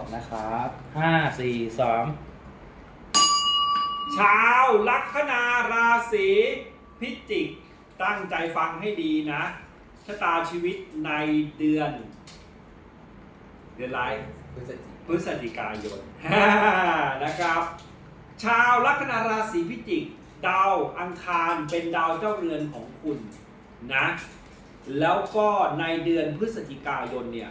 ดนะครับห้าสี่สามชาวลัคนาราศีพิจิก ตั้งใจฟังให้ดีนะชะตาชีวิตในเดือน เดือนอะไรพฤศจิกพฤศจิกายนนะครับ ชาวลัคนาราศีพิจิก ดาวอังคารเป็นดาวเจ้าเรือนของคุณนะ แล้วก็ในเดือนพฤศจิกายนเนี่ย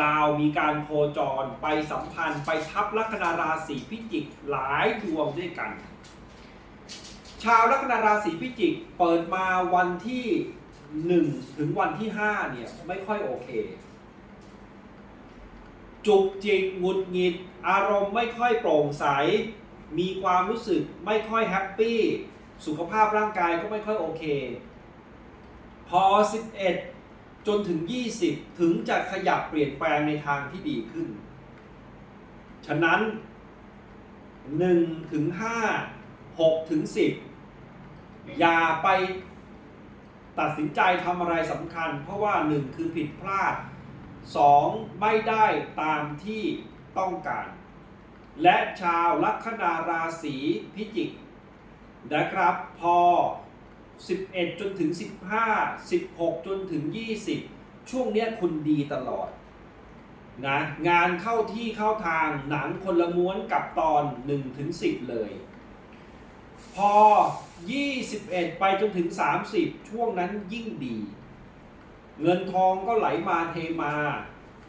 ดาวมีการโคจรไปสัมพันธ์ ไปทับลัคนาราศีพิจิกหลายดวงด้วยกัน ชาวลัคนาราศีพิจิกเปิดมาวันที่ 1 ถึงวันที่ 5 เนี่ย ไม่ค่อยโอเค จุกจิกหงุดหงิด อารมณ์ไม่ค่อยโปร่งใส มีความรู้สึกไม่ค่อยแฮปปี้ สุขภาพร่างกายก็ไม่ค่อยโอเค พอ 11 จนถึง 20 ถึงจะขยับเปลี่ยนแปลงในทางที่ดีขึ้น ฉะนั้น 1 ถึง 5 6 ถึง 10 อย่าไปตัดสินใจทำอะไรสำคัญ เพราะว่า 1 คือผิดพลาด 2. ไม่ได้ตามที่ต้องการ และชาวลัคนาราศีพิจิกนะครับพอ 11 จนถึง 15 16 จนถึง 20 ช่วงเนี้ยคุณดีตลอดนะงานเข้าที่เข้าทางหนังคนละม้วนกับตอน 1 ถึง 10 เลย พอ 21 ไปจนถึง 30 ช่วงนั้นยิ่งดี เงินทองก็ไหลมาเทมา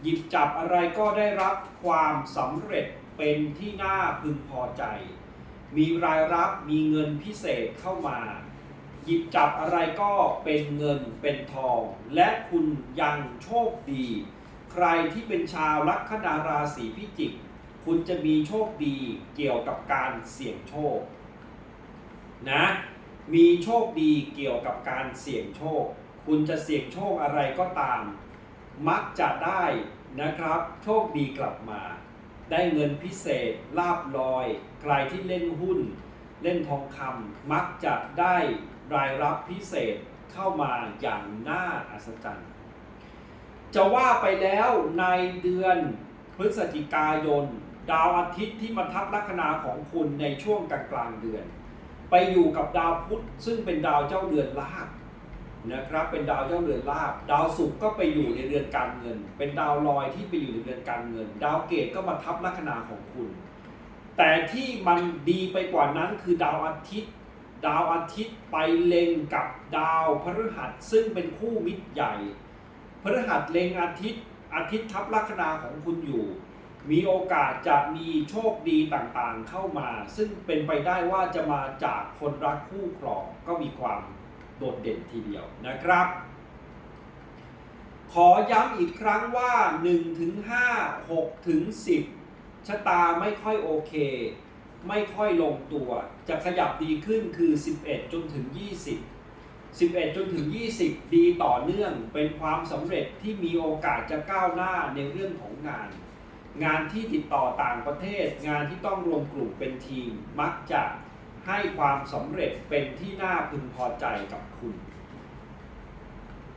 หยิบจับอะไรก็ได้รับความสำเร็จเป็นที่น่าพึงพอใจ มีรายรับมีเงินพิเศษเข้ามา หยิบจับอะไรก็เป็นเงินเป็นทอง และคุณยังโชคดี ใครที่เป็นชาวลัคนาราศีพิจิก คุณจะมีโชคดีเกี่ยวกับการเสี่ยงโชคนะมีโชคดีเกี่ยวกับการเสี่ยงโชค คุณจะเสี่ยงโชคอะไรก็ตาม มักจะได้นะครับ โชคดีกลับมา ได้เงินพิเศษลาบลอย ใครที่เล่นหุ้น เล่นทองคำมักจะได้รายรับพิเศษเข้ามาอย่างน่าอัศจรรย์ จะว่าไปแล้วในเดือนพฤศจิกายน ดาวอาทิตย์ที่มาทับลัคนาของคุณในช่วงกลางกลางเดือน ไปอยู่กับดาวพุธซึ่งเป็นดาวเจ้าเดือนลาบนะครับเป็นดาวเจ้าเดือนลาบดาวศุกร์ก็ไปอยู่ในเรือนการเงิน เป็นดาวลอยที่ไปอยู่ในเรือนการเงิน ดาวเกตก็มาทับลัคนาของคุณ แต่ที่มันดีไปกว่านั้นคือดาวอาทิตย์ ดาวอาทิตย์ไปเล็งกับดาวพฤหัสซึ่งเป็นคู่มิตรใหญ่พฤหัสเล็งอาทิตย์อาทิตย์ทับลัคนาของคุณอยู่ มีโอกาสจะมีโชคดีต่างๆเข้ามา ซึ่งเป็นไปได้ว่าจะมาจากคนรักคู่ครองก็มีความโดดเด่นทีเดียวนะครับ ขอย้ำอีกครั้งว่า1ถึง5 6ถึง10 ชะตาไม่ค่อยโอเค ไม่ค่อยลงตัว จะขยับดีขึ้นคือ 11 จนถึง 20 11 จนถึง 20 ดีต่อเนื่องเป็นความสำเร็จที่มีโอกาสจะก้าวหน้าในเรื่องของงาน งานที่ติดต่อต่างประเทศ งานที่ต้องรวมกลุ่มเป็นทีม มักจะให้ความสำเร็จเป็นที่น่าพึงพอใจกับคุณ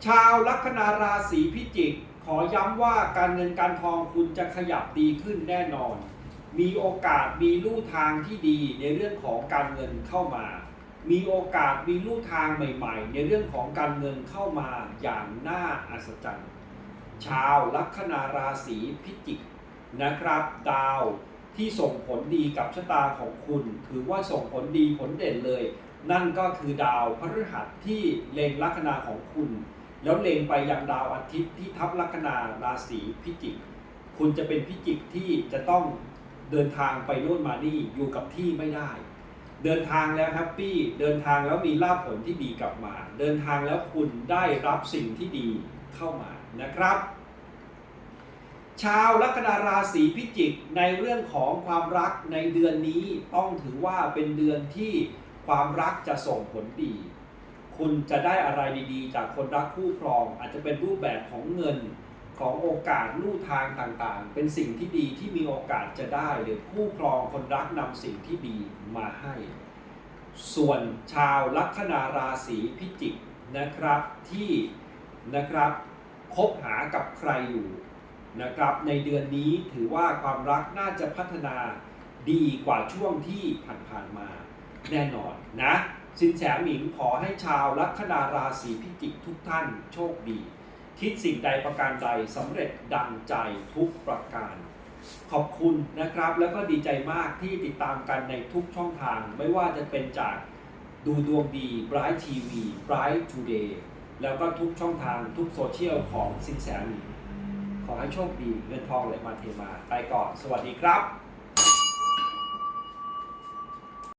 ชาวลัคนาราศีพิจิก อย้ำว่าการเงินการทองคุณจะขยับดีขึ้นแน่นอน มีโอกาสมีลู่ทางที่ดีในเรื่องของการเงินเข้ามา มีโอกาสมีลู่ทางใหม่ ๆ ในเรื่องของการเงินเข้ามาอย่างน่าอัศจรรย์ ชาวลัคนาราศีพิจิกนะครับดาวที่ส่งผลดีกับชะตาของคุณ ถือว่าส่งผลดีผลเด่นเลย นั่นก็คือดาวพฤหัสที่เล็งลัคนาของคุณ แล้วเล็งไปยังดาวอาทิตย์ที่ทับลัคนาราศีพิจิก คุณจะเป็นพิจิกที่จะต้องเดินทางไปโน่นมานี่อยู่กับที่ไม่ได้ เดินทางแล้วแฮปปี้เดินทางแล้วมีลาภผลที่ดีกลับมา เดินทางแล้วคุณได้รับสิ่งที่ดีเข้ามานะครับ ชาวลัคนาราศีพิจิกในเรื่องของความรักในเดือนนี้ต้องถือว่าเป็นเดือนที่ความรักจะส่งผลดี คุณจะได้อะไรดีๆ จากคนรักคู่ครอง อาจจะเป็นรูปแบบของเงินของโอกาสลู่ทางต่างๆ เป็นสิ่งที่ดีที่มีโอกาสจะได้ หรือคู่ครองคนรักนำสิ่งที่ดีมาให้ ส่วนชาวลัคนาราศีพิจิกนะครับที่นะครับคบหากับใครอยู่นะครับในเดือนนี้ถือว่าความรักน่าจะพัฒนาดีกว่าช่วงที่ผ่านๆมาแน่นอนนะ สินแสหมิงขอให้ชาวลัคนาราศีพิจิกทุกท่านโชคดี คิดสิ่งใดประการใดสำเร็จดังใจทุกประการ ขอบคุณนะครับ แล้วก็ดีใจมากที่ติดตามกันในทุกช่องทาง ไม่ว่าจะเป็นจากดูดวงดี Bright TV Bright Today แล้วก็ทุกช่องทางทุกโซเชียลของสินแสหมิงขอให้โชคดีเงินทองไหลมาเทมา ไปก่อน สวัสดีครับ